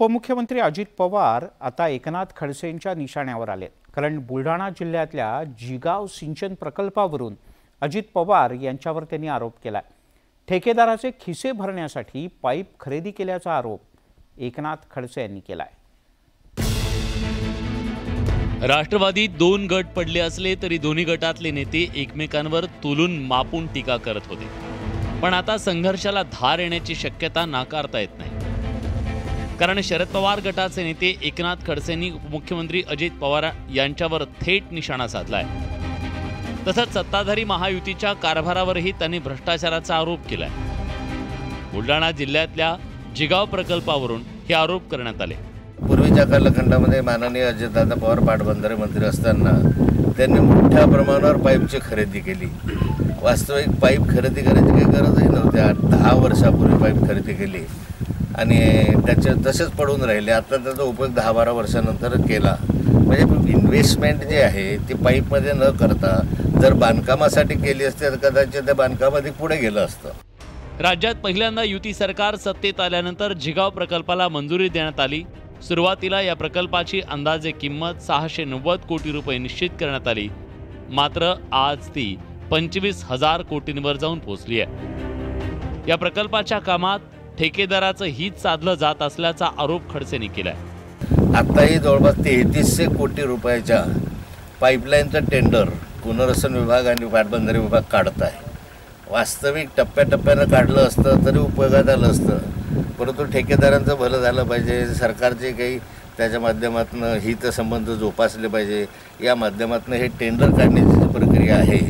उपमुख्यमंत्री अजित पवार आता एकनाथ खडसेंच्या निशाण्यावर आले कारण बुलढाणा जिल्ह्यातल्या जिगाव सिंचन प्रकल्पावरून अजित पवार यांच्यावर त्यांनी आरोप केला ठेकेदाराचे खिसे भरण्यासाठी पाईप खरेदी केल्याचा आरोप एकनाथ खडसे यांनी केलाय. राष्ट्रवादीत दोन गट पडले असले तरी दोन्ही गटातले नेते एकमेकांवर तुलून मापून टीका करत होते. पण आता संघर्षाला धार येण्याची शक्यता नाकारता येत नाही. कारण शरद पवार गटाचे नेते एकनाथ खडसेंनी उपमुख्यमंत्री अजित पवार यांच्यावर थेट निशाणा साधलाय. तसंच सत्ताधारी महायुतीच्या कारभारावरही त्यांनी भ्रष्टाचाराचा आरोप केलाय. बुलढाणा जिल्ह्यातल्या जिगाव प्रकल्पावरून हे आरोप करण्यात आले. पूर्वीच्या कालखंडामध्ये माननीय अजितदादा पवार पाटबंधारे मंत्री असताना त्यांनी मोठ्या प्रमाणावर पाईपची खरेदी केली. वास्तविक पाईप खरेदी करायची काही गरजही नव्हती. आठ दहा वर्षापूर्वी पाईप खरेदी केली. आणि त्याचे तसेच पडून राहिले. आता त्याचा उपयोग दहा बारा वर्षानंतर केला. म्हणजे इन्व्हेस्टमेंट जे आहे ती पाईपमध्ये न करता जर बांधकामासाठी केली असते तर कदाचित त्या बांधकामामध्ये पुढे गेलं असतं. राज्यात पहिल्यांदा युती सरकार सत्तेत आल्यानंतर जिगाव प्रकल्पाला मंजुरी देण्यात आली. सुरुवातीला या प्रकल्पाची अंदाजे किंमत सहाशे नव्वद कोटी रुपये निश्चित करण्यात आली. मात्र आज ती पंचवीस हजार कोटींवर जाऊन पोहोचली आहे. या प्रकल्पाच्या कामात ठेकेदाराचं हित साधलं जात असल्याचा आरोप खडसेंनी केलाय. आत्ताही जवळपास तेहतीसशे कोटी रुपयाच्या पाईपलाईनचं टेंडर पुनर्वसन विभाग आणि पाटबंधारे विभाग काढत आहे वास्तविक टप्प्याटप्प्यानं काढलं असतं तरी उपयोगात आलं असतं. परंतु ठेकेदारांचं भलं झालं पाहिजे सरकारचे काही त्याच्या माध्यमातून हितसंबंध जोपासले पाहिजे या माध्यमातून हे टेंडर काढण्याची जी प्रक्रिया आहे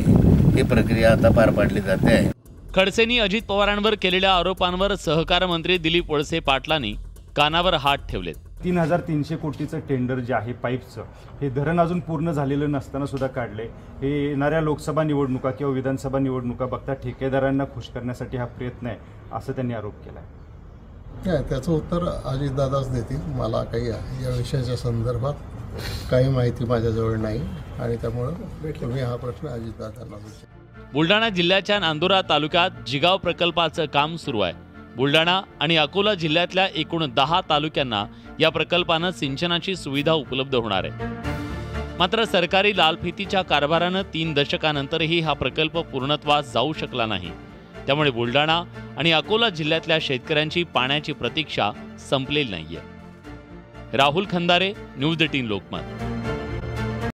ही प्रक्रिया आता पार पाडली जाते आहे. खडसेंनी अजित पवारांवर केलेल्या आरोपांवर सहकार मंत्री दिलीप वळसे पाटलांनी कानावर हात ठेवलेत. तीन हजार तीनशे कोटीचं टेंडर जे आहे पाईपचं हे धरण अजून पूर्ण झालेलं नसताना सुद्धा काढले. हे येणाऱ्या लोकसभा निवडणुका किंवा विधानसभा निवडणुका बघता ठेकेदारांना खुश करण्यासाठी हा प्रयत्न आहे असं त्यांनी आरोप केला आहे त्याचं उत्तर अजितदादाच देतील मला काही या विषयाच्या संदर्भात काही माहिती माझ्याजवळ नाही आणि त्यामुळं तुम्ही हा प्रश्न अजितदादांना विचारा. बुलढाणा जिल्ह्याच्या नांदुरा तालुक्यात जिगाव प्रकल्पाचं काम सुरू आहे. बुलढाणा आणि अकोला जिल्ह्यातल्या एकूण दहा तालुक्यांना या प्रकल्पानं सिंचनाची सुविधा उपलब्ध होणार आहे. मात्र सरकारी लालफितीच्या कारभारानं तीन दशकानंतरही हा प्रकल्प पूर्णत्वास जाऊ शकला नाही. त्यामुळे बुलढाणा आणि अकोला जिल्ह्यातल्या शेतकऱ्यांची पाण्याची प्रतीक्षा संपलेली नाहीये. Rahul Khandare news eighteen Lokmat.